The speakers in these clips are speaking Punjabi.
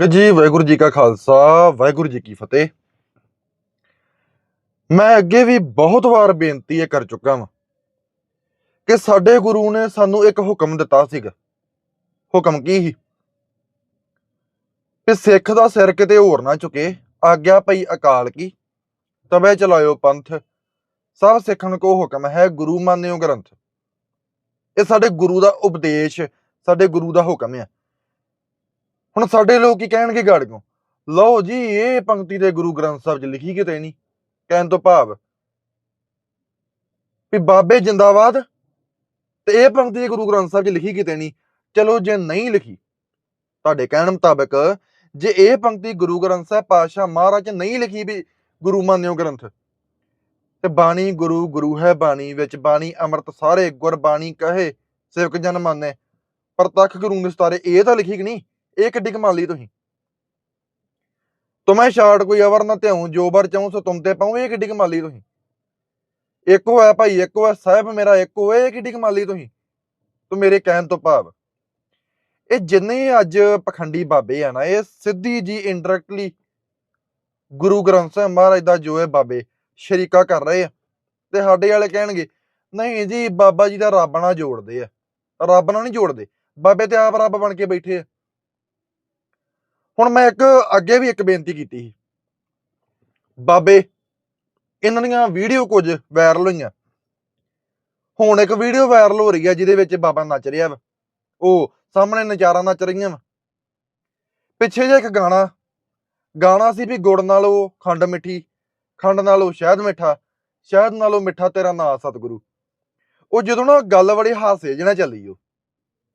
ਜੀ ਵਾਹਿਗੁਰੂ ਜੀ ਕਾ ਖਾਲਸਾ, ਵਾਹਿਗੁਰੂ ਜੀ ਕੀ ਫਤਿਹ। ਮੈਂ ਅੱਗੇ ਵੀ ਬਹੁਤ ਵਾਰ ਬੇਨਤੀ ਇਹ ਕਰ ਚੁੱਕਾ ਹਾਂ ਕਿ ਸਾਡੇ ਗੁਰੂ ਨੇ ਸਾਨੂੰ ਇੱਕ ਹੁਕਮ ਦਿੱਤਾ ਸੀਗਾ। ਹੁਕਮ ਕੀ ਸੀ? ਕਿ ਸਿੱਖ ਦਾ ਸਿਰ ਕਿਤੇ ਹੋਰ ਨਾ ਝੁਕੇ, ਆਗਿਆ ਪਈ ਅਕਾਲ ਕੀ, ਤਵੇ ਚਲਾਇਓ ਪੰਥ, ਸਭ ਸਿੱਖਣ ਕੋ ਹੁਕਮ ਹੈ ਗੁਰੂ ਮੰਨਿਓ ਗ੍ਰੰਥ। ਇਹ ਸਾਡੇ ਗੁਰੂ ਦਾ ਉਪਦੇਸ਼, ਸਾਡੇ ਗੁਰੂ ਦਾ ਹੁਕਮ ਹੈ ਹੁਣ ਸਾਡੇ ਲੋਕ ਕੀ ਕਹਿਣਗੇ ਗਾੜੀਆਂ ਲਓ ਜੀ, ਇਹ ਪੰਕਤੀ ਤੇ ਗੁਰੂ ਗ੍ਰੰਥ ਸਾਹਿਬ 'ਚ ਲਿਖੀ ਕਿਤੇ ਨਹੀਂ, ਕਹਿਣ ਤੋਂ ਭਾਵ ਵੀ ਬਾਬੇ ਜਿੰਦਾਬਾਦ ਤੇ ਇਹ ਪੰਕਤੀ ਗੁਰੂ ਗ੍ਰੰਥ ਸਾਹਿਬ 'ਚ ਲਿਖੀ ਕਿਤੇ ਨਹੀਂ, ਚਲੋ ਜੇ ਨਹੀਂ ਲਿਖੀ, ਤੁਹਾਡੇ ਕਹਿਣ ਮੁਤਾਬਕ ਜੇ ਇਹ ਪੰਕਤੀ ਗੁਰੂ ਗ੍ਰੰਥ ਸਾਹਿਬ ਪਾਤਸ਼ਾਹ ਮਹਾਰਾਜ ਨਹੀਂ ਲਿਖੀ ਵੀ ਗੁਰੂ ਮਾਨਿਓ ਗ੍ਰੰਥ, ਤੇ ਬਾਣੀ ਗੁਰੂ ਗੁਰੂ ਹੈ ਬਾਣੀ ਵਿੱਚ, ਬਾਣੀ ਅੰਮ੍ਰਿਤ ਸਾਰੇ ਗੁਰ ਬਾਣੀ ਕਹੇ, ਸਿਵਕ ਜਨ ਮੰਨੇ, ਪ੍ਰਤੱਖ ਗੁਰੂ ਨਿਸਤਾਰੇ ਇਹ ਤਾਂ ਲਿਖੀ ਕਿ ਨਹੀਂ? ਇਹ ਕਿੱਡੀ ਕਮਾਲ ਲਈ ਤੁਸੀਂ? ਤੁਮੇ ਛਾੜ ਕੋਈ ਅਵਰ ਨਾ ਧਿਆਉ, ਜੋ ਬਰ ਚਾਹੂੰ ਸੋ ਤੁਮ ਤੇ ਪਾਉ, ਇਹ ਕਿੱਡੀ ਕਮਾਲ ਲਈ ਤੁਸੀਂ? ਇੱਕ ਹੋਇਆ ਭਾਈ, ਇੱਕ ਹੋਇਆ ਸਾਹਿਬ ਮੇਰਾ, ਇੱਕ ਹੋਇਆ, ਇਹ ਕਿੱਡੀ ਕਮਾਲ ਲਈ ਤੁਸੀਂ? ਤੂੰ ਮੇਰੇ ਕਹਿਣ ਤੋਂ ਭਾਵ। ਇਹ ਜਿੰਨੇ ਅੱਜ ਪਖੰਡੀ ਬਾਬੇ ਆ ਨਾ, ਇਹ ਸਿੱਧੀ ਜੀ ਇਨਡਾਇਰੈਕਟਲੀ ਗੁਰੂ ਗ੍ਰੰਥ ਸਾਹਿਬ ਮਹਾਰਾਜ ਦਾ ਜੋ ਹੈ ਬਾਬੇ ਸ਼ਰੀਕਾ ਕਰ ਰਹੇ ਆ, ਤੇ ਸਾਡੇ ਵਾਲੇ ਕਹਿਣਗੇ, ਨਹੀਂ ਜੀ, ਬਾਬਾ ਜੀ ਦਾ ਰੱਬ ਨਾਲ ਜੋੜਦੇ ਆ। ਰੱਬ ਨਾਲ ਨਹੀਂ ਜੋੜਦੇ। ਬਾਬੇ ਤੇ ਆਪ ਰੱਬ ਬਣ ਕੇ ਬੈਠੇ ਆ। ਹੁਣ ਮੈਂ ਇੱਕ ਅੱਗੇ ਵੀ ਇੱਕ ਬੇਨਤੀ ਕੀਤੀ ਸੀ। ਬਾਬੇ, ਇਹਨਾਂ ਦੀਆਂ ਵੀਡੀਓ ਕੁਝ ਵਾਇਰਲ ਹੋਈਆਂ। ਹੁਣ ਇੱਕ ਵੀਡੀਓ ਵਾਇਰਲ ਹੋ ਰਹੀ ਹੈ ਜਿਹਦੇ ਵਿੱਚ ਬਾਬਾ ਨੱਚ ਰਿਹਾ ਵਾ। ਉਹ ਸਾਹਮਣੇ ਨਚਾਰਾਂ ਨੱਚ ਰਹੀਆਂ ਵਾ। ਪਿੱਛੇ ਜੇ ਇੱਕ ਗਾਣਾ ਗਾਣਾ ਸੀ ਵੀ ਗੁੜ ਨਾਲੋਂ ਖੰਡ ਮਿੱਠੀ, ਖੰਡ ਨਾਲੋਂ ਸ਼ਹਿਦ ਮਿੱਠਾ, ਸ਼ਹਿਦ ਨਾਲੋਂ ਮਿੱਠਾ ਤੇਰਾ ਨਾਂ ਸਤਿਗੁਰੂ। ਉਹ ਜਦੋਂ ਨਾ ਗੱਲ ਬੜੇ ਹਾਸੇ ਜਿਹਨਾਂ ਚੱਲੀ ਉਹ।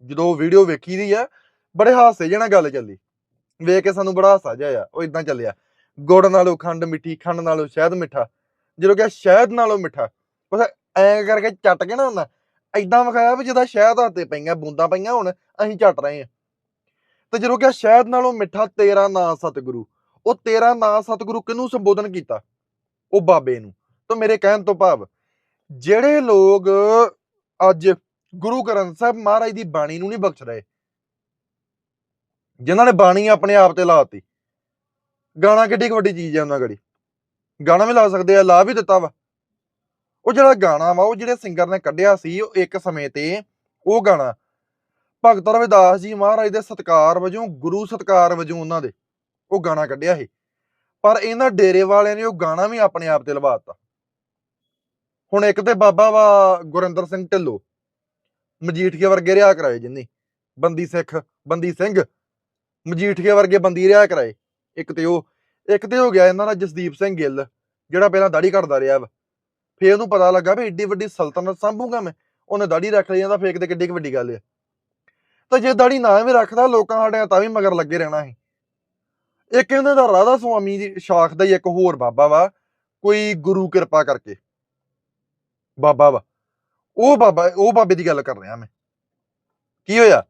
ਜਦੋਂ ਵੀਡੀਓ ਵੇਖੀ ਦੀ ਆ, ਬੜੇ ਹਾਸੇ ਜਿਹਨਾਂ ਗੱਲ ਚੱਲੀ। ਵੇਖ ਕੇ ਸਾਨੂੰ ਬੜਾ ਹਾਸਾ ਜਿਹਾ ਆ ਉਹ ਇਦਾਂ ਚੱਲਿਆ। ਗੁੜ ਨਾਲੋਂ ਖੰਡ ਮਿੱਠੀ, ਖੰਡ ਨਾਲੋਂ ਸ਼ਹਿਦ ਮਿੱਠਾ। ਜਦੋਂ ਕਿਹਾ ਸ਼ਹਿਦ ਨਾਲੋਂ ਮਿੱਠਾ ਉਸ ਐਂ ਕਰਕੇ ਚੱਟ ਕੇ ਨਾ ਹੁੰਦਾ ਐਦਾਂ ਵਿਖਾਇਆ ਵੀ ਜਿਹਦਾ ਸ਼ਹਿਦ ਹੱਥੇ ਪਈਆਂ, ਬੂੰਦਾਂ ਪਈਆਂ ਹੁਣ, ਅਸੀਂ ਚੱਟ ਰਹੇ ਹਾਂ। ਤੇ ਜਦੋਂ ਕਿਹਾ ਸ਼ਹਿਦ ਨਾਲੋਂ ਮਿੱਠਾ ਤੇਰਾ ਨਾਂ ਸਤਿਗੁਰੂ, ਉਹ ਤੇਰਾ ਨਾਂ ਸਤਿਗੁਰੂ ਕਿਹਨੂੰ ਸੰਬੋਧਨ ਕੀਤਾ? ਉਹ ਬਾਬੇ ਨੂੰ, ਤਾਂ ਮੇਰੇ ਕਹਿਣ ਤੋਂ ਭਾਵ, ਜਿਹੜੇ ਲੋਕ ਅੱਜ ਗੁਰੂ ਗ੍ਰੰਥ ਸਾਹਿਬ ਮਹਾਰਾਜ ਦੀ ਬਾਣੀ ਨੂੰ ਨਹੀਂ ਬਖਸ਼ ਰਹੇ ਜਿਨ੍ਹਾਂ ਨੇ ਬਾਣੀ ਆਪਣੇ ਆਪ ਤੇ ਲਾਤੀ। ਗਾਣਾ ਕਿੱਡੀ ਵੱਡੀ ਚੀਜ਼ ਹੈ ਉਹਨਾਂ ਗੜੀ ਗਾਣਾ ਵੀ ਲਾ ਸਕਦੇ ਆ, ਲਾ ਵੀ ਦਿੱਤਾ ਵਾ। ਉਹ ਜਿਹੜਾ ਗਾਣਾ ਵਾ, ਉਹ ਜਿਹੜੇ ਸਿੰਗਰ ਨੇ ਕੱਢਿਆ ਸੀ, ਉਹ ਇੱਕ ਸਮੇਂ ਤੇ ਉਹ ਗਾਣਾ ਭਗਤ ਰਵਿਦਾਸ ਜੀ ਮਹਾਰਾਜ ਦੇ ਸਤਕਾਰ ਵਜੋਂ, ਗੁਰੂ ਸਤਕਾਰ ਵਜੋਂ ਉਹਨਾਂ ਦੇ ਉਹ ਗਾਣਾ ਕੱਢਿਆ ਸੀ। ਪਰ ਇਹਨਾਂ ਡੇਰੇ ਵਾਲਿਆਂ ਨੇ ਉਹ ਗਾਣਾ ਵੀ ਆਪਣੇ ਆਪ ਤੇ ਲਵਾ ਦਿੱਤਾ। ਹੁਣ ਇੱਕ ਤੇ ਬਾਬਾ ਵਾ ਗੁਰਿੰਦਰ ਸਿੰਘ ਢਿੱਲੋਂ ਮਜੀਠੀਆ ਵਰਗੇ ਰਿਆ ਕਰਾਏ ਜਿੰਨੀ, ਬੰਦੀ ਸਿੱਖ, ਬੰਦੀ ਸਿੰਘ ਮਜੀਠੀਆ ਵਰਗੇ ਬੰਦੀ ਰਿਆ ਕਰਾਏ। ਇੱਕ ਤੇ ਉਹ, ਇੱਕ ਤੇ ਹੋ ਗਿਆ ਇਹਨਾਂ ਦਾ ਜਸਦੀਪ ਸਿੰਘ ਗਿੱਲ, ਜਿਹੜਾ ਪਹਿਲਾਂ ਦਾੜੀ ਕੱਟਦਾ ਰਿਹਾ ਵਾ। ਫੇਰ ਉਹਨੂੰ ਪਤਾ ਲੱਗਾ ਵੀ ਏਡੀ ਵੱਡੀ ਸਲਤਨਤ ਸੰਭੂਗਾ ਮੈਂ, ਉਹਨੇ ਦਾੜੀ ਰੱਖ ਲਈ ਜਾਂਦਾ ਫੇਕ ਤੇ ਕਿੱਡੀ ਕੁ ਵੱਡੀ ਗੱਲ ਹੈ ਤਾਂ ਜੇ ਦਾੜੀ ਨਾ ਵੀ ਰੱਖਦਾ ਲੋਕਾਂ ਸਾਡੇ ਤਾਂ ਵੀ ਮਗਰ ਲੱਗੇ ਰਹਿਣਾ ਸੀ। ਇੱਕ ਇਹਨਾਂ ਦਾ ਰਾਧਾ ਸੁਆਮੀ ਦੀ ਸ਼ਾਖ ਦਾ ਹੀ ਇੱਕ ਹੋਰ ਬਾਬਾ ਵਾ, ਕੋਈ ਗੁਰੂ ਕਿਰਪਾ ਕਰਕੇ। ਬਾਬਾ ਵਾ। ਉਹ ਬਾਬਾ, ਉਹ ਬਾਬੇ ਦੀ ਗੱਲ ਕਰ ਰਿਹਾ ਮੈਂ। ਕੀ ਹੋਇਆ?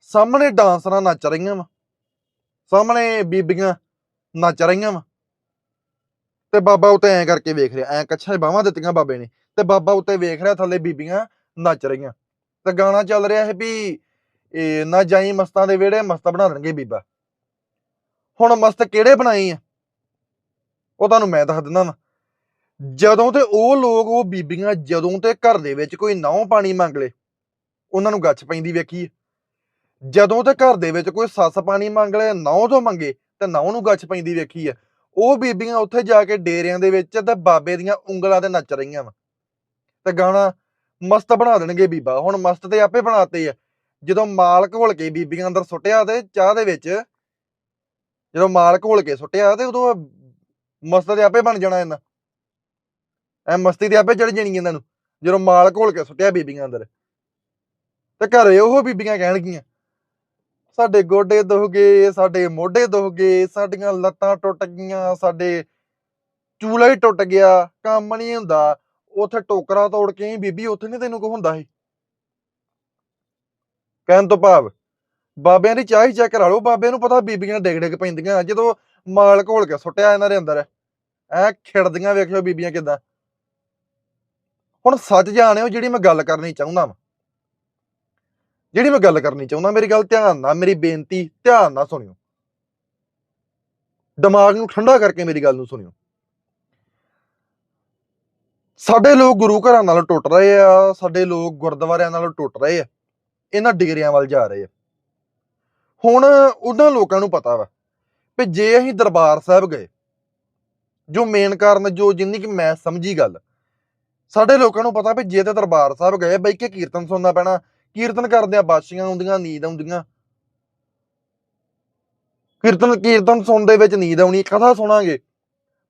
ਸਾਹਮਣੇ ਡਾਂਸਰਾਂ ਨੱਚ ਰਹੀਆਂ ਵਾ। ਸਾਹਮਣੇ ਬੀਬੀਆਂ ਨੱਚ ਰਹੀਆਂ ਵਾ। ਤੇ ਬਾਬਾ ਉੱਤੇ ਐਂ ਕਰਕੇ ਵੇਖ ਰਿਹਾ, ਐਂ ਕੱਛਾ ਬਾਹਾਂ ਦਿੱਤੀਆਂ ਬਾਬੇ ਨੇ। ਤੇ ਬਾਬਾ ਉੱਤੇ ਵੇਖ ਰਿਹਾ ਥੱਲੇ ਬੀਬੀਆਂ ਨੱਚ ਰਹੀਆਂ। ਤੇ ਗਾਣਾ ਚੱਲ ਰਿਹਾ ਹੈ ਵੀ ਇਹ ਨਾ ਜਾਈ ਮਸਤਾਂ ਦੇ ਵਿਹੜੇ, ਮਸਤ ਬਣਾ ਦੇਣਗੇ ਬੀਬਾ। ਹੁਣ ਮਸਤ ਕਿਹੜੇ ਬਣਾਈ ਆ? ਉਹ ਤੁਹਾਨੂੰ ਮੈਂ ਦੱਸ ਦਿੰਦਾ ਵਾ। ਜਦੋਂ ਤੇ ਉਹ ਲੋਕ, ਉਹ ਬੀਬੀਆਂ ਜਦੋਂ ਤੇ ਘਰ ਦੇ ਵਿੱਚ ਕੋਈ ਨਹੁੰ ਪਾਣੀ ਮੰਗ ਲੇ, ਉਹਨਾਂ ਨੂੰ ਗੱਚ ਪੈਂਦੀ ਵੇਖੀ ਹੈ। ਜਦੋਂ ਤੇ ਘਰ ਦੇ ਵਿੱਚ ਕੋਈ ਸੱਸ ਪਾਣੀ ਮੰਗ ਲੈ ਨਹੁੰ ਤੋਂ ਮੰਗੇ ਤੇ ਨਹੁੰ ਨੂੰ ਗੱਚ ਪੈਂਦੀ ਵੇਖੀ ਆ, ਉਹ ਬੀਬੀਆਂ ਉੱਥੇ ਜਾ ਕੇ ਡੇਰਿਆਂ ਦੇ ਵਿੱਚ ਤੇ ਬਾਬੇ ਦੀਆਂ ਉਂਗਲਾਂ ਤੇ ਨੱਚ ਰਹੀਆਂ ਵਾ। ਤੇ ਗਾਣਾ ਮਸਤ ਬਣਾ ਦੇਣਗੇ ਬੀਬਾ, ਹੁਣ ਮਸਤ ਤੇ ਆਪੇ ਬਣਾਤੇ ਆ। ਜਦੋਂ ਮਾਲ ਘੋਲ ਕੇ ਬੀਬੀਆਂ ਅੰਦਰ ਸੁੱਟਿਆ ਤੇ ਚਾਹ ਦੇ ਵਿੱਚ, ਜਦੋਂ ਮਾਲ ਘੋਲ ਕੇ ਸੁੱਟਿਆ ਤੇ ਉਦੋਂ ਮਸਤ ਤੇ ਆਪੇ ਬਣ ਜਾਣਾ ਇਹਨਾਂ। ਐ ਮਸਤੀ ਤੇ ਆਪੇ ਚੜ ਜਾਣੀ ਇਹਨਾਂ ਨੂੰ, ਜਦੋਂ ਮਾਲ ਘੋਲ ਕੇ ਸੁੱਟਿਆ ਬੀਬੀਆਂ ਅੰਦਰ। ਤੇ ਘਰੇ ਉਹ ਬੀਬੀਆਂ ਕਹਿਣਗੀਆਂ ਸਾਡੇ ਗੋਡੇ ਦੁਖ ਗਏ, ਸਾਡੇ ਮੋਢੇ ਦੁਖ ਗਏ, ਸਾਡੀਆਂ ਲੱਤਾਂ ਟੁੱਟ ਗਈਆਂ, ਸਾਡੇ ਚੂਲਾ ਹੀ ਟੁੱਟ ਗਿਆ, ਕੰਮ ਨਹੀਂ ਹੁੰਦਾ। ਉੱਥੇ ਟੋਕਰਾ ਤੋੜ ਕੇ ਬੀਬੀ, ਉੱਥੇ ਨਹੀਂ ਤੈਨੂੰ ਕੋ ਹੁੰਦਾ ਸੀ? ਕਹਿਣ ਤੋਂ ਭਾਵ, ਬਾਬਿਆਂ ਦੀ ਚਾਹ ਹੀ ਚੈੱਕ ਕਰਾ ਲਓ, ਬਾਬਿਆਂ ਨੂੰ ਪਤਾ ਬੀਬੀਆਂ ਡਿੱਗ ਡਿੱਗ ਪੈਂਦੀਆਂ, ਜਦੋਂ ਮਾਲ ਘੋਲ ਕੇ ਸੁੱਟਿਆ ਇਹਨਾਂ ਦੇ ਅੰਦਰ, ਐ ਖਿੜਦੀਆਂ ਵੇਖਿਓ ਬੀਬੀਆਂ ਕਿਦਾਂ। ਹੁਣ ਸੱਚ ਜਾਣਿਓ ਜਿਹੜੀ ਮੈਂ ਗੱਲ ਕਰਨੀ ਚਾਹੁੰਦਾ ਵਾਂ। ਜਿਹੜੀ ਮੈਂ ਗੱਲ ਕਰਨੀ ਚਾਹੁੰਦਾ, ਮੇਰੀ ਗੱਲ ਧਿਆਨ ਨਾਲ, ਮੇਰੀ ਬੇਨਤੀ ਧਿਆਨ ਨਾਲ ਸੁਣਿਓ। ਦਿਮਾਗ ਨੂੰ ਠੰਡਾ ਕਰਕੇ ਮੇਰੀ ਗੱਲ ਨੂੰ ਸੁਣਿਓ। ਸਾਡੇ ਲੋਕ ਗੁਰੂ ਘਰਾਂ ਨਾਲੋਂ ਟੁੱਟ ਰਹੇ ਆ, ਸਾਡੇ ਲੋਕ ਗੁਰਦੁਆਰਿਆਂ ਨਾਲੋਂ ਟੁੱਟ ਰਹੇ ਆ, ਇਹਨਾਂ ਡਿਗਰੀਆਂ ਵੱਲ ਜਾ ਰਹੇ ਆ। ਹੁਣ ਉਹਨਾਂ ਲੋਕਾਂ ਨੂੰ ਪਤਾ ਵਾ ਵੀ ਜੇ ਅਸੀਂ ਦਰਬਾਰ ਸਾਹਿਬ ਗਏ, ਜੋ ਮੇਨ ਕਾਰਨ, ਜੋ ਜਿੰਨੀ ਕਿ ਮੈਂ ਸਮਝੀ ਗੱਲ, ਸਾਡੇ ਲੋਕਾਂ ਨੂੰ ਪਤਾ ਵੀ ਜੇ ਤੇ ਦਰਬਾਰ ਸਾਹਿਬ ਗਏ, ਬਾਈ ਕਿ ਕੀਰਤਨ ਸੁਣਨਾ ਪੈਣਾ ਕੀਰਤਨ ਕਰਦਿਆਂ ਬਾਸ਼ੀਆਂ ਆਉਂਦੀਆਂ, ਨੀਂਦ ਆਉਂਦੀਆਂ। ਕੀਰਤਨ ਕੀਰਤਨ ਸੁਣਨ ਦੇ ਵਿੱਚ ਨੀਂਦ ਆਉਣੀ, ਕਥਾ ਸੁਣਾਂਗੇ।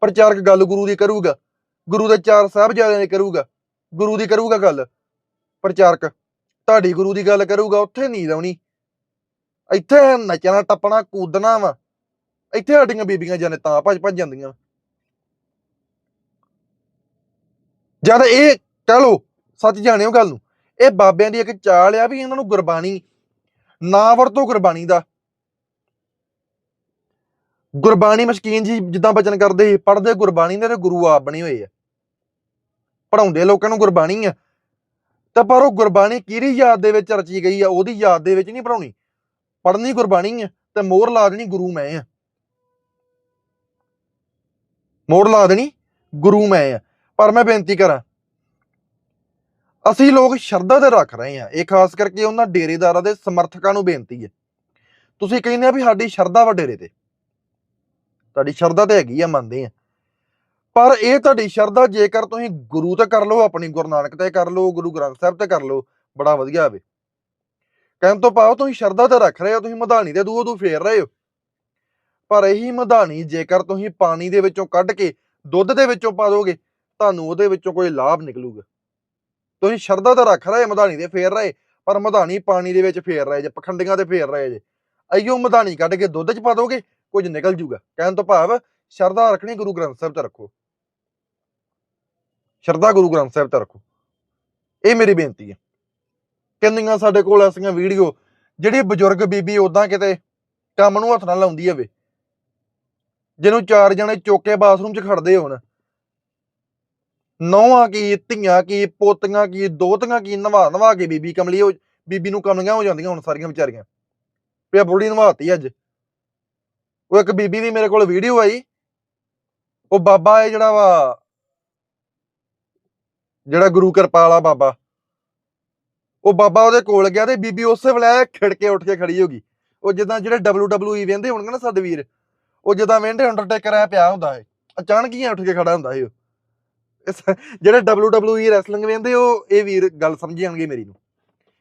ਪ੍ਰਚਾਰਕ ਗੱਲ ਗੁਰੂ ਦੀ ਕਰੂਗਾ। ਗੁਰੂ ਦੇ ਚਾਰ ਸਾਹਿਬਜ਼ਾਦਿਆਂ ਦੀ ਕਰੂਗਾ। ਗੁਰੂ ਦੀ ਕਰੂਗਾ ਗੱਲ। ਪ੍ਰਚਾਰਕ, ਤੁਹਾਡੀ ਗੁਰੂ ਦੀ ਗੱਲ ਕਰੂਗਾ, ਉੱਥੇ ਨੀਂਦ ਆਉਣੀ। ਇੱਥੇ ਨੱਚਣਾ, ਟੱਪਣਾ, ਕੂਦਣਾ ਵਾ। ਇੱਥੇ ਸਾਡੀਆਂ ਬੀਬੀਆਂ ਜਾਨੇ ਤਾਂ ਭੱਜ ਭੱਜ ਜਾਂਦੀਆਂ। ਜਦ ਇਹ ਕਹ ਲੋ ਸੱਚ ਜਾਣਿਓ ਗੱਲ ਨੂੰ ਇਹ ਬਾਬਿਆਂ ਦੀ ਇੱਕ ਚਾਲ ਆ ਵੀ ਇਹਨਾਂ ਨੂੰ ਗੁਰਬਾਣੀ, ਨਾ ਵਰਤੋ ਗੁਰਬਾਣੀ ਦਾ। ਗੁਰਬਾਣੀ ਮਸ਼ਕੀਨ ਜੀ ਜਿੱਦਾਂ ਬਚਨ ਕਰਦੇ ਸੀ, ਪੜ੍ਹਦੇ ਗੁਰਬਾਣੀ ਦੇ ਤੇ ਗੁਰੂ ਆਪ ਬਣੇ ਹੋਏ ਆ। ਪੜਾਉਂਦੇ ਲੋਕਾਂ ਨੂੰ ਗੁਰਬਾਣੀ ਆ। ਤਾਂ ਪਰ ਉਹ ਗੁਰਬਾਣੀ ਕਿਹੜੀ ਯਾਦ ਦੇ ਵਿੱਚ ਰਚੀ ਗਈ ਆ, ਉਹਦੀ ਯਾਦ ਦੇ ਵਿੱਚ ਨਹੀਂ ਪੜਾਉਣੀ ਪੜ੍ਹਨੀ ਗੁਰਬਾਣੀ ਆ ਤੇ ਮੋਹਰ ਲਾ ਦੇਣੀ ਗੁਰੂ ਮੈਂ ਆ। ਮੋਹਰ ਲਾ ਦੇਣੀ ਗੁਰੂ ਮੈਂ ਆ। ਪਰ ਮੈਂ ਬੇਨਤੀ ਕਰਾਂ ਅਸੀਂ ਲੋਕ ਸ਼ਰਧਾ ਤੇ ਰੱਖ ਰਹੇ ਹਾਂ। ਇਹ ਖਾਸ ਕਰਕੇ ਉਹਨਾਂ ਡੇਰੇਦਾਰਾਂ ਦੇ ਸਮਰਥਕਾਂ ਨੂੰ ਬੇਨਤੀ ਹੈ। ਤੁਸੀਂ ਕਹਿੰਦੇ ਆ ਵੀ ਸਾਡੀ ਸ਼ਰਧਾ ਵਾ ਡੇਰੇ ਤੇ। ਤੁਹਾਡੀ ਸ਼ਰਧਾ ਤੇ ਹੈਗੀ ਆ, ਮੰਨਦੇ ਆ। ਪਰ ਇਹ ਤੁਹਾਡੀ ਸ਼ਰਧਾ ਜੇਕਰ ਤੁਸੀਂ ਗੁਰੂ ਤੇ ਕਰ ਲਓ, ਆਪਣੀ ਗੁਰੂ ਨਾਨਕ ਤੇ ਕਰ ਲਓ, ਗੁਰੂ ਗ੍ਰੰਥ ਸਾਹਿਬ ਤੇ ਕਰ ਲਓ, ਬੜਾ ਵਧੀਆ ਹੋਵੇ। ਕਹਿਣ ਤੋਂ ਪਾਓ ਤੁਸੀਂ ਸ਼ਰਧਾ ਤੇ ਰੱਖ ਰਹੇ ਹੋ, ਤੁਸੀਂ ਮਧਾਣੀ ਦੇ ਦੂਹੋ ਦੂ ਫੇਰ ਰਹੇ ਹੋ। ਪਰ ਇਹੀ ਮਧਾਣੀ ਜੇਕਰ ਤੁਸੀਂ ਪਾਣੀ ਦੇ ਵਿੱਚੋਂ ਕੱਢ ਕੇ ਦੁੱਧ ਦੇ ਵਿੱਚੋਂ ਪਾ ਦੋਗੇ, ਤੁਹਾਨੂੰ ਉਹਦੇ ਵਿੱਚੋਂ ਕੋਈ ਲਾਭ ਨਿਕਲੂਗਾ। ਤੁਸੀਂ ਸ਼ਰਧਾ ਤਾਂ ਰੱਖ ਰਹੇ, ਮਧਾਣੀ ਦੇ ਫੇਰ ਰਹੇ, ਪਰ ਮਧਾਣੀ ਪਾਣੀ ਦੇ ਵਿੱਚ ਫੇਰ ਰਹੇ ਜੇ, ਪਖੰਡੀਆਂ ਤੇ ਫੇਰ ਰਹੇ ਜੇ। ਅਈਓ ਮਧਾਣੀ ਕੱਢ ਕੇ ਦੁੱਧ 'ਚ ਪਾ ਦੋਗੇ, ਕੁਝ ਨਿਕਲ ਜੂਗਾ। ਕਹਿਣ ਤੋਂ ਭਾਵ ਸ਼ਰਧਾ ਰੱਖਣੀ ਗੁਰੂ ਗ੍ਰੰਥ ਸਾਹਿਬ ਤੇ ਰੱਖੋ। ਸ਼ਰਧਾ ਗੁਰੂ ਗ੍ਰੰਥ ਸਾਹਿਬ ਤੇ ਰੱਖੋ। ਇਹ ਮੇਰੀ ਬੇਨਤੀ ਹੈ। ਕਿੰਨੀਆਂ ਸਾਡੇ ਕੋਲ ਐਸੀਆਂ ਵੀਡੀਓ, ਜਿਹੜੀ ਬਜ਼ੁਰਗ ਬੀਬੀ ਉਦਾਂ ਕਿਤੇ ਕੰਮ ਨੂੰ ਹੱਥ ਨਾਲ ਲਾਉਂਦੀ ਹੋਵੇ, ਜਿਹਨੂੰ ਚਾਰ ਜਣੇ ਚੋਕੇ ਬਾਥਰੂਮ 'ਚ ਖੜਦੇ ਹੋਣ। ਨੌਆਂ ਕੀ, ਧੀਆਂ ਕੀ, ਪੋਤੀਆਂ ਕੀ, ਦੋਤੀਆਂ ਕੀ, ਨਵਾ ਨਵਾ ਕੇ ਬੀਬੀ ਕਮਲੀ ਹੋ ਬੀਬੀ ਨੂੰ ਕਮਲੀਆਂ ਹੋ ਜਾਂਦੀਆਂ ਹੁਣ ਸਾਰੀਆਂ ਵਿਚਾਰੀਆਂ। ਪਿਆ ਬੁੜੀ ਨਵਾਤੀ ਅੱਜ। ਉਹ ਇੱਕ ਬੀਬੀ ਦੀ ਮੇਰੇ ਕੋਲ ਵੀਡੀਓ ਆਈ। ਉਹ ਬਾਬਾ ਇਹ ਜਿਹੜਾ ਵਾ, ਜਿਹੜਾ ਗੁਰੂ ਕਿਰਪਾਲ ਆ ਬਾਬਾ। ਉਹ ਬਾਬਾ ਉਹਦੇ ਕੋਲ ਗਿਆ ਤੇ ਬੀਬੀ ਉਸੇ ਵੇਲੇ ਖਿੜਕੇ ਉੱਠ ਕੇ ਖੜੀ ਹੋ ਗਈ। ਉਹ ਜਿੱਦਾਂ ਜਿਹੜੇ WWE ਵੇਂਦੇ ਹੋਣਗੇ ਨਾ ਸਾਡੇ ਵੀਰ ਉਹ ਜਿੱਦਾਂ ਵੇਂਦੇ ਅੰਡਰਟੇਕਰ ਆ ਪਿਆ ਹੁੰਦਾ ਹੈ ਅਚਾਨਕ ਹੀ ਉੱਠ ਕੇ ਖੜਾ ਹੁੰਦਾ ਹੈ ਉਹ ਜਿਹੜੇ WWE ਰੈਸਲਿੰਗ ਵੇਂਦੇ ਉਹ ਇਹ ਵੀਰ ਗੱਲ ਸਮਝ ਜਾਣਗੇ ਮੇਰੀ ਨੂੰ।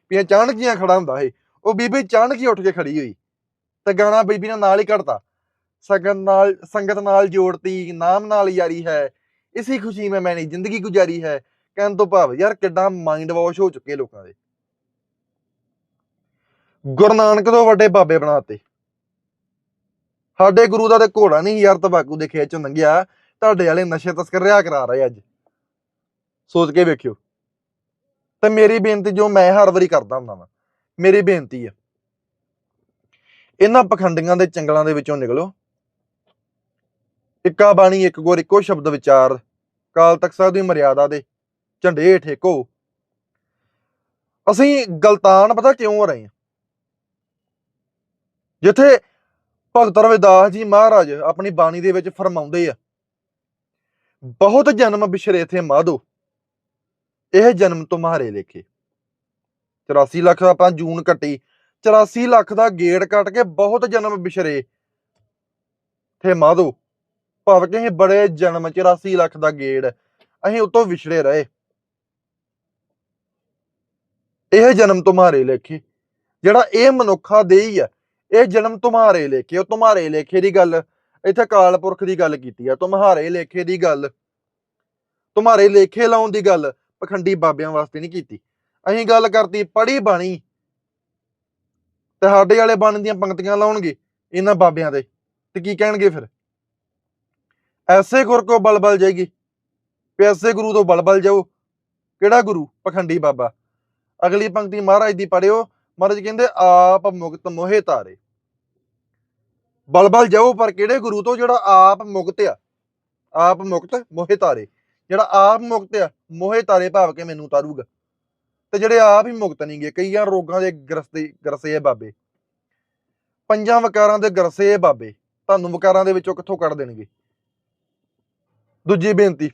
ਵੀ ਅਚਾਨਕ ਜਿਹਾ ਖੜਾ ਹੁੰਦਾ ਇਹ। ਉਹ ਬੀਬੀ ਅਚਾਨਕ ਹੀ ਉੱਠ ਕੇ ਖੜੀ ਹੋਈ। ਤੇ ਗਾਣਾ ਬੀਬੀ ਨੇ ਨਾਲ ਹੀ ਕੱਢਤਾ ਸੰਗਤ ਨਾਲ ਸੰਗਤ ਨਾਲ ਜੋੜਤੀ, ਨਾਮ ਨਾਲ ਯਾਰੀ ਹੈ। ਇਸੀ ਖੁਸ਼ੀ ਮੈਂ ਮੈਨੇ ਜ਼ਿੰਦਗੀ ਗੁਜ਼ਾਰੀ ਹੈ। ਕਹਿਣ ਤੋਂ ਭਾਵ, ਯਾਰ ਕਿੱਡਾ ਮਾਈਂਡ ਵਾਸ਼ ਹੋ ਚੁੱਕੇ ਲੋਕਾਂ ਦੇ। ਗੁਰੂ ਨਾਨਕ ਤੋਂ ਵੱਡੇ ਬਾਬੇ ਬਣਾਤੇ। ਸਾਡੇ ਗੁਰੂ ਦਾ ਤੇ ਘੋੜਾ ਨਹੀਂ ਯਾਰ ਤਬਾਕੂ ਦੇ ਖੇਤ ਚ ਲੰਘਿਆ ਤੁਹਾਡੇ ਵਾਲੇ ਨਸ਼ੇ ਤਸਕਰ ਰਿਆ ਕਰਾ ਰਹੇ ਅੱਜ। ਸੋਚ ਕੇ ਵੇਖਿਓ। ਤੇ ਮੇਰੀ ਬੇਨਤੀ ਜੋ ਮੈਂ ਹਰ ਵਾਰੀ ਕਰਦਾ ਹੁੰਦਾ ਵਾਂ, ਮੇਰੀ ਬੇਨਤੀ ਆ। ਇਹਨਾਂ ਪਖੰਡੀਆਂ ਦੇ ਚੰਗਲਾਂ ਦੇ ਵਿੱਚੋਂ ਨਿਕਲੋ। ਇੱਕਾ ਬਾਣੀ, ਇੱਕ ਗੁਰ, ਇੱਕੋ ਸ਼ਬਦ ਵਿਚਾਰ, ਕਾਲ ਤਖਤ ਸਾਹਿਬ ਦੀ ਮਰਿਆਦਾ ਦੇ ਝੰਡੇ ਹੇਠ ਏਕੋ। ਅਸੀਂ ਗਲਤਾਨ ਪਤਾ ਕਿਉਂ ਹੋ ਰਹੇ ਹਾਂ? ਜਿੱਥੇ ਭਗਤ ਰਵਿਦਾਸ ਜੀ ਮਹਾਰਾਜ ਆਪਣੀ ਬਾਣੀ ਦੇ ਵਿੱਚ ਫਰਮਾਉਂਦੇ ਆ, ਬਹੁਤ ਜਨਮ ਬਿਛਰੇ ਥੇ ਮਾਧੋ। ਇਹ ਜਨਮ ਤੁਮਹਾਰੇ ਲੇਖੇ 84 ਲੱਖ ਆਪਾਂ ਜੂਨ ਕੱਟੀ 84 ਲੱਖ ਦਾ ਗੇੜ ਕੱਟ ਕੇ ਬਹੁਤ ਜਨਮ ਬਿਛਰੇ। ਥੇ ਮਾਧੋ, ਭਾਵ ਕਿ ਅਸੀਂ ਬੜੇ ਜਨਮ 84 ਲੱਖ ਦਾ ਗੇੜ, ਅਸੀਂ ਉਤੋਂ ਵਿਛੜੇ ਰਹੇ। ਇਹ ਜਨਮ ਤੁਮਹਾਰੇ ਲੇਖੇ ਜਿਹੜਾ ਇਹ ਮਨੁੱਖਾ ਦੇ ਹੀ ਆ, ਇਹ ਜਨਮ ਤੁਮਾਰੇ ਲੇਖੇ ਉਹ ਤੁਮਹਾਰੇ ਲੇਖੇ ਦੀ ਗੱਲ, ਇੱਥੇ ਕਾਲ ਪੁਰਖ ਦੀ ਗੱਲ ਕੀਤੀ ਆ। ਤੁਮਹਾਰੇ ਲੇਖੇ ਦੀ ਗੱਲ ਤੁਮਾਰੇ ਲੇਖੇ ਲਾਉਣ ਦੀ ਗੱਲ ਪਖੰਡੀ ਬਾਬਿਆਂ ਵਾਸਤੇ ਨਹੀਂ ਕੀਤੀ। ਅਸੀਂ ਗੱਲ ਕਰਤੀ ਪੜੀ ਬਾਣੀ। ਤੇ ਸਾਡੇ ਵਾਲੇ ਬਾਣੀ ਦੀਆਂ ਪੰਕਤੀਆਂ ਲਾਉਣਗੇ ਇਹਨਾਂ ਬਾਬਿਆਂ ਦੇ। ਤੇ ਕੀ ਕਹਿਣਗੇ ਫਿਰ? ਐਸੇ ਗੁਰ ਕੋ ਬਲਬਲ ਜਾਏਗੀ ਵੀ ਐਸੇ ਗੁਰੂ ਤੋਂ ਬਲਬਲ ਜਾਓ। ਕਿਹੜਾ ਗੁਰੂ? ਪਖੰਡੀ ਬਾਬਾ। ਅਗਲੀ ਪੰਕਤੀ ਮਹਾਰਾਜ ਦੀ ਪੜਿਓ ਮਹਾਰਾਜ ਕਹਿੰਦੇ, ਆਪ ਮੁਕਤ ਮੋਹੇ ਤਾਰੇ ਬਲਬਲ ਜਾਓ, ਪਰ ਕਿਹੜੇ ਗੁਰੂ ਤੋਂ? ਜਿਹੜਾ ਆਪ ਮੁਕਤ ਆ। ਆਪ ਮੁਕਤ ਮੋਹੇ ਤਾਰੇ ਜਿਹੜਾ ਆਪ ਮੁਕਤ ਆ, ਮੋਹੇ ਤਾਰੇ ਭਾਵ ਕੇ ਮੈਨੂੰ ਤਾਰੂਗਾ ਤੇ ਜਿਹੜੇ ਆਪ ਹੀ ਮੁਕਤ ਨਹੀਂ ਗਏ ਕਈਆਂ ਰੋਗਾਂ ਦੇ ਗ੍ਰਸਤੇ ਗਰਸੇ ਬਾਬੇ। ਪੰਜਾਂ ਵਕਾਰਾਂ ਦੇ ਗਰਸੇ ਬਾਬੇ, ਤੁਹਾਨੂੰ ਵਿਕਾਰਾਂ ਦੇ ਵਿੱਚੋਂ ਕਿੱਥੋਂ ਕੱਢ ਦੇਣਗੇ? ਦੂਜੀ ਬੇਨਤੀ,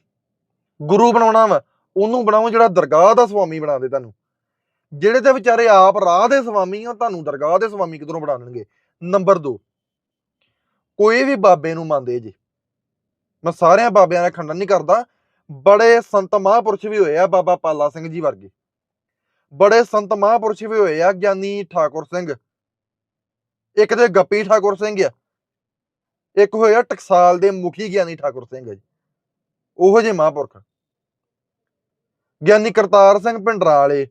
ਗੁਰੂ ਬਣਾਉਣਾ ਵਾ, ਉਹਨੂੰ ਬਣਾਓ ਜਿਹੜਾ ਦਰਗਾਹ ਦਾ ਸੁਆਮੀ ਬਣਾ ਦੇ ਤੁਹਾਨੂੰ। ਜਿਹੜੇ ਤੇ ਵਿਚਾਰੇ ਆਪ ਰਾਹ ਦੇ ਸੁਆਮੀ ਆ, ਤੁਹਾਨੂੰ ਦਰਗਾਹ ਦੇ ਸੁਆਮੀ ਕਿਧਰੋਂ ਬਣਾ ਦੇਣਗੇ? ਨੰਬਰ 2 ਕੋਈ ਵੀ ਬਾਬੇ ਨੂੰ ਮੰਨਦੇ ਜੇ। ਮੈਂ ਸਾਰਿਆਂ ਬਾਬਿਆਂ ਦਾ ਖੰਡਨ ਨਹੀਂ ਕਰਦਾ ਬੜੇ ਸੰਤ ਮਹਾਂਪੁਰਸ਼ ਵੀ ਹੋਏ ਆ ਬਾਬਾ ਪਾਲਾ ਸਿੰਘ ਜੀ ਵਰਗੇ। ਬੜੇ ਸੰਤ ਮਹਾਂਪੁਰਸ਼ ਵੀ ਹੋਏ ਆ ਗਿਆਨੀ ਠਾਕੁਰ ਸਿੰਘ। ਇੱਕ ਤੇ ਗੱਪੀ ਠਾਕੁਰ ਸਿੰਘ ਆ। ਇੱਕ ਹੋਇਆ ਟਕਸਾਲ ਦੇ ਮੁਖੀ ਗਿਆਨੀ ਠਾਕੁਰ ਸਿੰਘ ਜੀ। ਉਹੋ ਜਿਹੇ ਮਹਾਂਪੁਰਖ। ਗਿਆਨੀ ਕਰਤਾਰ ਸਿੰਘ ਪਿੰਡਰਾ ਵਾਲੇ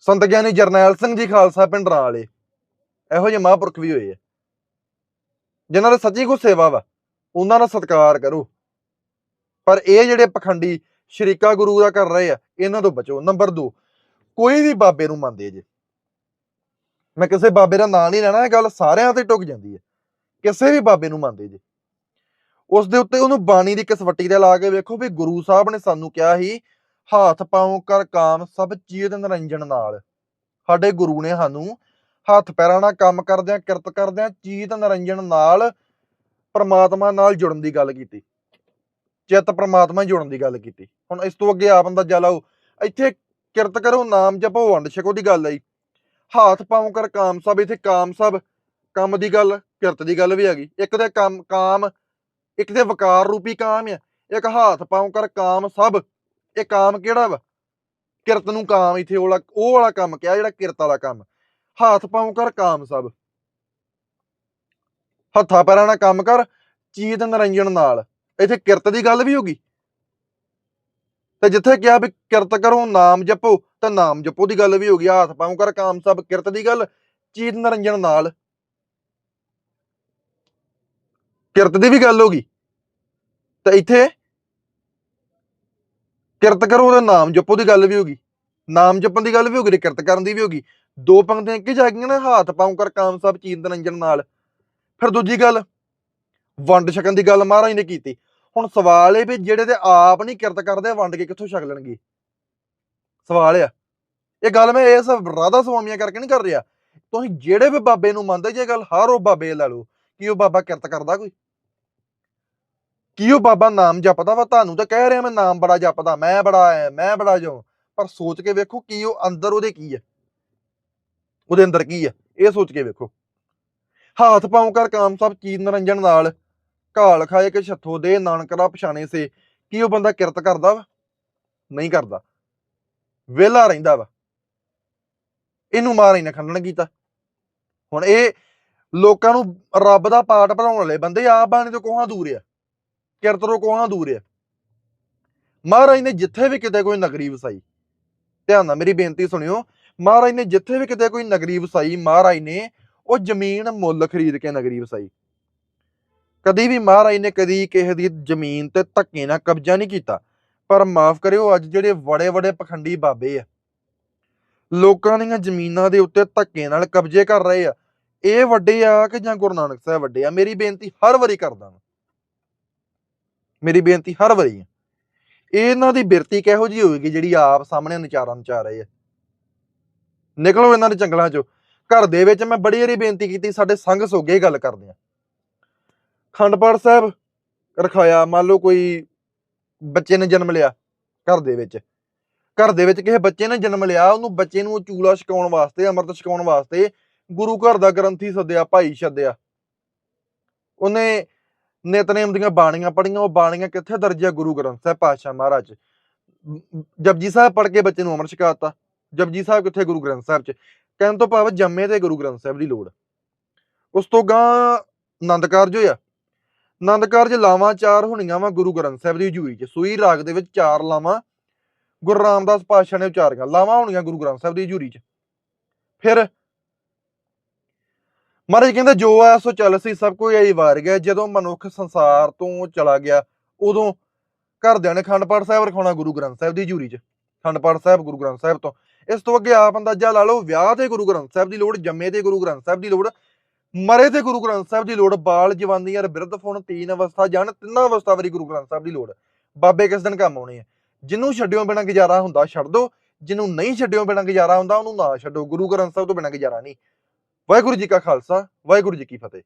ਸੰਤ ਗਿਆਨੀ ਜਰਨੈਲ ਸਿੰਘ ਜੀ ਖਾਲਸਾ ਪਿੰਡਰਾ ਵਾਲੇ ਇਹੋ ਜਿਹੇ ਮਹਾਂਪੁਰਖ ਵੀ ਹੋਏ ਆ। ਜਿਨ੍ਹਾਂ ਦੇ ਸੱਚੀ ਕੋ ਸੇਵਾ ਵਾ। ਉਹਨਾਂ ਦਾ ਸਤਿਕਾਰ ਕਰੋ। ਪਰ ਇਹ ਜਿਹੜੇ ਪਖੰਡੀ ਸ਼ਰੀਕਾ ਗੁਰੂ ਦਾ ਕਰ ਰਹੇ ਆ, ਇਹਨਾਂ ਤੋਂ ਬਚੋ। ਨੰਬਰ 2 ਕੋਈ ਵੀ ਬਾਬੇ ਨੂੰ ਮੰਨਦੇ ਜੇ। ਮੈਂ ਕਿਸੇ ਬਾਬੇ ਦਾ ਨਾਂ ਨਹੀਂ ਲੈਣਾ, ਇਹ ਗੱਲ ਸਾਰਿਆਂ ਤੇ ਟੁੱਕ ਜਾਂਦੀ ਹੈ। ਕਿਸੇ ਵੀ ਬਾਬੇ ਨੂੰ ਮੰਨਦੇ ਜੇ। ਉਸ ਦੇ ਉੱਤੇ ਉਹਨੂੰ ਬਾਣੀ ਦੀ ਕਸਵੱਟੀ ਤੇ ਲਾ ਕੇ ਵੇਖੋ ਵੀ ਗੁਰੂ ਸਾਹਿਬ ਨੇ ਸਾਨੂੰ ਕਿਹਾ ਸੀ, ਹੱਥ ਪਾਉ ਕਰ ਕਾਮ, ਸਭ ਚੀਤ ਨਿਰੰਜਨ ਨਾਲ। ਸਾਡੇ ਗੁਰੂ ਨੇ ਸਾਨੂੰ ਹੱਥ ਪੈਰਾਂ ਨਾਲ ਕੰਮ ਕਰਦਿਆਂ, ਕਿਰਤ ਕਰਦਿਆਂ ਚੀਤ ਨਿਰੰਜਨ ਨਾਲ, ਪਰਮਾਤਮਾ ਨਾਲ ਜੁੜਨ ਦੀ ਗੱਲ ਕੀਤੀ। ਚਿੱਤ ਪਰਮਾਤਮਾ ਜੁੜਨ ਦੀ ਗੱਲ ਕੀਤੀ। ਹੁਣ ਇਸ ਤੋਂ ਅੱਗੇ ਆਪ ਅੰਦਾਜ਼ਾ ਲਾਓ। ਇੱਥੇ ਕਿਰਤ ਕਰੋ, ਨਾਮ ਜਪੋ, ਵੰਡ ਛਕੋ ਦੀ ਗੱਲ ਆਈ। ਹਾਥ ਪਾਉ ਕਰ ਕਾਮ ਸਭ, ਇੱਥੇ ਕਾਮ ਸਭ, ਕੰਮ ਦੀ ਗੱਲ, ਕਿਰਤ ਦੀ ਗੱਲ ਵੀ ਹੈਗੀ। ਇੱਕ ਤੇ ਕੰਮ, ਕਾਮ, ਇੱਕ ਤੇ ਵਕਾਰ ਰੂਪੀ ਕਾਮ ਆ। ਇੱਕ ਹਾਥ ਪਾਉ ਕਰ ਕਾਮ ਸਭ, ਇਹ ਕਾਮ ਕਿਹੜਾ ਵਾ? ਕਿਰਤ ਨੂੰ ਕਾਮ, ਇੱਥੇ ਉਹ ਵਾਲਾ ਉਹ ਵਾਲਾ ਕੰਮ ਕਿਹਾ, ਜਿਹੜਾ ਕਿਰਤ ਵਾਲਾ ਕੰਮ। ਹਾਥ ਪਾਉ ਕਰ ਕਾਮ ਸਭ। ਹੱਥਾਂ ਪੈਰਾਂ ਨਾਲ ਕੰਮ ਕਰ, ਚੀਤ ਨਰੰਜਨ ਨਾਲ। ਇੱਥੇ ਕਿਰਤ ਦੀ ਗੱਲ ਵੀ ਹੋਗੀ ਤੇ ਜਿੱਥੇ ਕਿਹਾ ਵੀ ਕਿਰਤ ਕਰੋ, ਨਾਮ ਜਪੋ, ਤਾਂ ਨਾਮ ਜਪੋ ਦੀ ਗੱਲ ਵੀ ਹੋਗੀ ਹੱਥ ਪਾਉ ਕਰ, ਕਾਮ ਸਭ ਕਿਰਤ ਦੀ ਗੱਲ, ਚੀਤ ਨਰੰਜਨ ਨਾਲ। ਕਿਰਤ ਦੀ ਵੀ ਗੱਲ ਹੋਗੀ ਤਾਂ ਇੱਥੇ ਕਿਰਤ ਕਰੋ ਤਾਂ ਨਾਮ ਜਪੋ ਦੀ ਗੱਲ ਵੀ ਹੋਗੀ ਨਾਮ ਜਪਣ ਦੀ ਗੱਲ ਵੀ ਹੋਗੀ ਤੇ ਕਿਰਤ ਕਰਨ ਦੀ ਵੀ ਹੋਗੀ ਦੋ ਪੰਕਤੀਆਂ ਕਿ ਜਾ ਗਈਆਂ ਨਾ, ਹੱਥ ਪਾਉਂ ਕਰ, ਕਾਮ ਸਭ ਚੀਤ ਨਰੰਜਨ ਨਾਲ। ਫਿਰ ਦੂਜੀ ਗੱਲ, ਵੰਡ ਛਕਣ ਦੀ ਗੱਲ ਮਹਾਰਾਜ ਨੇ ਕੀਤੀ। ਹੁਣ ਸਵਾਲ ਇਹ ਵੀ ਜਿਹੜੇ ਤੇ ਆਪ ਨਹੀਂ ਕਿਰਤ ਕਰਦੇ, ਵੰਡ ਕੇ ਕਿੱਥੋਂ ਛਕ ਲੈਣਗੇ? ਸਵਾਲ ਆ। ਇਹ ਗੱਲ ਮੈਂ ਇਸ ਰਾਧਾ ਸੁਆਮੀਆਂ ਕਰਕੇ ਨਹੀਂ ਕਰ ਰਿਹਾ। ਤੁਸੀਂ ਜਿਹੜੇ ਵੀ ਬਾਬੇ ਨੂੰ ਮੰਨਦੇ, ਜੇ ਗੱਲ ਹਰ ਉਹ ਬਾਬੇ ਲੈ ਲਓ, ਕੀ ਉਹ ਬਾਬਾ ਕਿਰਤ ਕਰਦਾ ਕੋਈ? ਕੀ ਉਹ ਬਾਬਾ ਨਾਮ ਜਪਦਾ ਵਾ? ਤੁਹਾਨੂੰ ਤਾਂ ਕਹਿ ਰਿਹਾ ਮੈਂ ਨਾਮ ਬੜਾ ਜਪਦਾ, ਮੈਂ ਬੜਾ ਐ, ਮੈਂ ਬੜਾ ਜੋ ਪਰ ਸੋਚ ਕੇ ਵੇਖੋ ਕੀ ਉਹ ਅੰਦਰ ਉਹਦੇ ਕੀ ਹੈ ਉਹਦੇ ਅੰਦਰ ਕੀ ਹੈ ਇਹ ਸੋਚ ਕੇ ਵੇਖੋ। ਹਾਥ ਪਾਉ ਕਰ ਕਾਮ ਸਭ ਚੀਨ ਨਰੰਜਨ ਨਾਲ। ਘਾਲ ਖਾਏ ਕਿ ਛੱਥੋ ਦੇ ਨਾਨਕਰਾ ਪਛਾਣੇ ਸੇ, ਕੀ ਉਹ ਬੰਦਾ ਕਿਰਤ ਕਰਦਾ ਵਾ? ਨਹੀਂ ਕਰਦਾ। ਵਿਹਲਾ ਰਹਿੰਦਾ ਵਾ। ਇਹਨੂੰ ਮਾਰ ਨਾ ਖੰਡਣ ਕੀਤਾ। ਹੁਣ ਇਹ ਲੋਕਾਂ ਨੂੰ ਰੱਬ ਦਾ ਪਾਠ ਪੜਾਉਣ ਵਾਲੇ ਬੰਦੇ ਆਪ ਬਾਣੀ ਤੋਂ ਕੋਹਾਂ ਦੂਰ ਆ? ਕਿਰਤ ਤੋਂ ਕੋਹਾਂ ਦੂਰ ਆ? ਮਹਾਰਾਜ ਨੇ ਜਿੱਥੇ ਵੀ ਕਿਤੇ ਕੋਈ ਨਗਰੀ ਵਸਾਈ, ਧਿਆਨ ਨਾਲ ਮੇਰੀ ਬੇਨਤੀ ਸੁਣਿਓ, ਮਹਾਰਾਜ ਨੇ ਜਿੱਥੇ ਵੀ ਕਿਤੇ ਕੋਈ ਨਗਰੀ ਵਸਾਈ, ਮਹਾਰਾਜ ਨੇ ਉਹ ਜ਼ਮੀਨ ਮੁੱਲ ਖਰੀਦ ਕੇ ਨਗਰੀ ਵਸਾਈ। ਕਦੀ ਵੀ ਮਹਾਰਾਜ ਨੇ ਕਦੀ ਕਿਸੇ ਦੀ ਜ਼ਮੀਨ ਤੇ ਧੱਕੇ ਨਾਲ ਕਬਜ਼ਾ ਨਹੀਂ ਕੀਤਾ, ਪਰ ਮਾਫ ਕਰਿਓ, ਅੱਜ ਜਿਹੜੇ ਵੱਡੇ ਵੱਡੇ ਪਖੰਡੀ ਬਾਬੇ ਆ, ਲੋਕਾਂ ਦੀਆਂ ਜ਼ਮੀਨਾਂ ਦੇ ਉੱਤੇ ਧੱਕੇ ਨਾਲ ਕਬਜ਼ੇ ਕਰ ਰਹੇ ਆ, ਇਹ ਵੱਡੇ ਆ ਕਿ ਜਾਂ ਗੁਰੂ ਨਾਨਕ ਸਾਹਿਬ ਵੱਡੇ ਆ? ਮੇਰੀ ਬੇਨਤੀ ਹਰ ਵਾਰੀ ਕਰਦਾ ਹਾਂ ਮੇਰੀ ਬੇਨਤੀ ਹਰ ਵਾਰੀ ਆ। ਇਹਨਾਂ ਦੀ ਬਿਰਤੀ ਕਿਹੋ ਜੀ ਹੋਵੇਗੀ ਜਿਹੜੀ ਆਪ ਸਾਹਮਣੇ ਨਚਾਰਾਂ ਨਚਾ ਰਹੇ ਆ? ਨਿਕਲੋ ਇਹਨਾਂ ਦੇ ਜੰਗਲਾਂ ਚੋਂ। ਘਰ ਦੇ ਵਿੱਚ ਮੈਂ ਬੜੀ ਵਾਰੀ ਬੇਨਤੀ ਕੀਤੀ, ਸਾਡੇ ਸੰਗ ਸੋਗੇ ਗੱਲ ਕਰਦੇ ਆ। ਖੰਡਪੜ ਸਾਹਿਬ ਰਖਾਇਆ, ਮੰਨ ਲਓ ਕੋਈ ਬੱਚੇ ਨੇ ਜਨਮ ਲਿਆ ਘਰ ਦੇ ਵਿੱਚ। ਘਰ ਦੇ ਵਿੱਚ ਕਿਸੇ ਬੱਚੇ ਨੇ ਜਨਮ ਲਿਆ, ਉਹਨੂੰ ਬੱਚੇ ਨੂੰ ਚੂਲਾ ਛਕਾਉਣ ਵਾਸਤੇ, ਅੰਮ੍ਰਿਤ ਛਕਾਉਣ ਵਾਸਤੇ ਗੁਰੂ ਘਰ ਦਾ ਗ੍ਰੰਥੀ ਸੱਦਿਆ, ਭਾਈ ਸੱਦਿਆ। ਉਹਨੇ ਨਿਤਨੇਮ ਦੀਆਂ ਬਾਣੀਆਂ ਪੜੀਆਂ ਉਹ ਬਾਣੀਆਂ ਕਿੱਥੇ ਦਰਜ ਆ ਗੁਰੂ ਗ੍ਰੰਥ ਸਾਹਿਬ ਪਾਤਸ਼ਾਹ ਮਹਾਰਾਜ। ਜਪਜੀ ਸਾਹਿਬ ਪੜ ਕੇ ਬੱਚੇ ਨੂੰ ਅੰਮ੍ਰਿਤ ਛਕਾਤਾ। ਜਪਜੀ ਸਾਹਿਬ ਕਿੱਥੇ ਗੁਰੂ ਗ੍ਰੰਥ ਸਾਹਿਬ ਚ? ਕਹਿਣ ਤੋਂ ਭਾਵ ਜੰਮੇ ਤੇ ਗੁਰੂ ਗ੍ਰੰਥ ਸਾਹਿਬ ਦੀ ਲੋੜ। ਉਸ ਤੋਂ ਗਾਂ ਆਨੰਦ ਕਾਰਜ ਹੋਇਆ ਆਨੰਦ ਕਾਰਜ ਲਾਵਾਂ ਚਾਰ ਹੋਣੀਆਂ ਵਾ ਗੁਰੂ ਗ੍ਰੰਥ ਸਾਹਿਬ ਦੀ ਹਜ਼ੂਰੀ ਚ। ਸੂਈ ਰਾਗ ਦੇ ਵਿੱਚ ਚਾਰ ਲਾਵਾਂ, ਗੁਰੂ ਰਾਮਦਾਸ ਪਾਤਸ਼ਾਹ ਨੇ ਉਚਾਰੀਆਂ ਲਾਵਾਂ ਹੋਣੀਆਂ ਗੁਰੂ ਗ੍ਰੰਥ ਸਾਹਿਬ ਦੀ ਹਜ਼ੂਰੀ ਚ। ਫਿਰ ਮਹਾਰਾਜ ਕਹਿੰਦੇ, ਜੋ ਆ ਸੋ ਚੱਲ ਸੀ, ਸਭ ਕੋਈ ਆਈ ਵਾਰ ਗਿਆ। ਜਦੋਂ ਮਨੁੱਖ ਸੰਸਾਰ ਤੋਂ ਚਲਾ ਗਿਆ, ਉਦੋਂ ਘਰਦਿਆਂ ਨੇ ਖੰਡ ਪਾਠ ਸਾਹਿਬ ਰਖਾਉਣਾ ਗੁਰੂ ਗ੍ਰੰਥ ਸਾਹਿਬ ਦੀ ਹਜ਼ੂਰੀ ਚ। ਖੰਡ ਪਾਠ ਸਾਹਿਬ ਗੁਰੂ ਗ੍ਰੰਥ ਸਾਹਿਬ ਤੋਂ। ਇਸ ਤੋਂ ਅੱਗੇ ਆਪ ਅੰਦਾਜ਼ਾ ਲਾ ਲਓ, ਵਿਆਹ ਤੇ ਗੁਰੂ ਗ੍ਰੰਥ ਸਾਹਿਬ ਦੀ ਲੋੜ, ਜੰਮੇ ਤੇ ਗੁਰੂ ਗ੍ਰੰਥ ਸਾਹਿਬ ਦੀ ਲੋੜ ਮਰੇ ਤੇ ਗੁਰੂ ਗ੍ਰੰਥ ਸਾਹਿਬ ਦੀ ਲੋੜ, ਬਾਲ ਜਵਾਨੀ ਯਾਰ ਬਿਰਧ ਫੁਣ ਤੀਨ ਅਵਸਥਾ ਜਾਣ ਤਿੰਨਾਂ ਅਵਸਥਾ ਵਾਰੀ ਗੁਰੂ ਗ੍ਰੰਥ ਸਾਹਿਬ ਦੀ ਲੋੜ। ਬਾਬੇ ਕਿਸ ਦਿਨ ਕੰਮ ਆਉਣੇ ਆ? ਜਿਹਨੂੰ ਛੱਡਿਓ ਬਿਨਾਂ ਗੁਜ਼ਾਰਾ ਹੁੰਦਾ, ਛੱਡ ਦੋ। ਜਿਹਨੂੰ ਨਹੀਂ ਛੱਡਿਓ ਬਿਨਾਂ ਗੁਜ਼ਾਰਾ ਹੁੰਦਾ, ਉਹਨੂੰ ਨਾ ਛੱਡੋ। ਗੁਰੂ ਗ੍ਰੰਥ ਸਾਹਿਬ ਤੋਂ ਬਿਨਾਂ ਗੁਜ਼ਾਰਾ ਨਹੀਂ। ਵਾਹਿਗੁਰੂ ਜੀ ਕਾ ਖਾਲਸਾ, ਵਾਹਿਗੁਰੂ ਜੀ ਕੀ ਫਤਿਹ।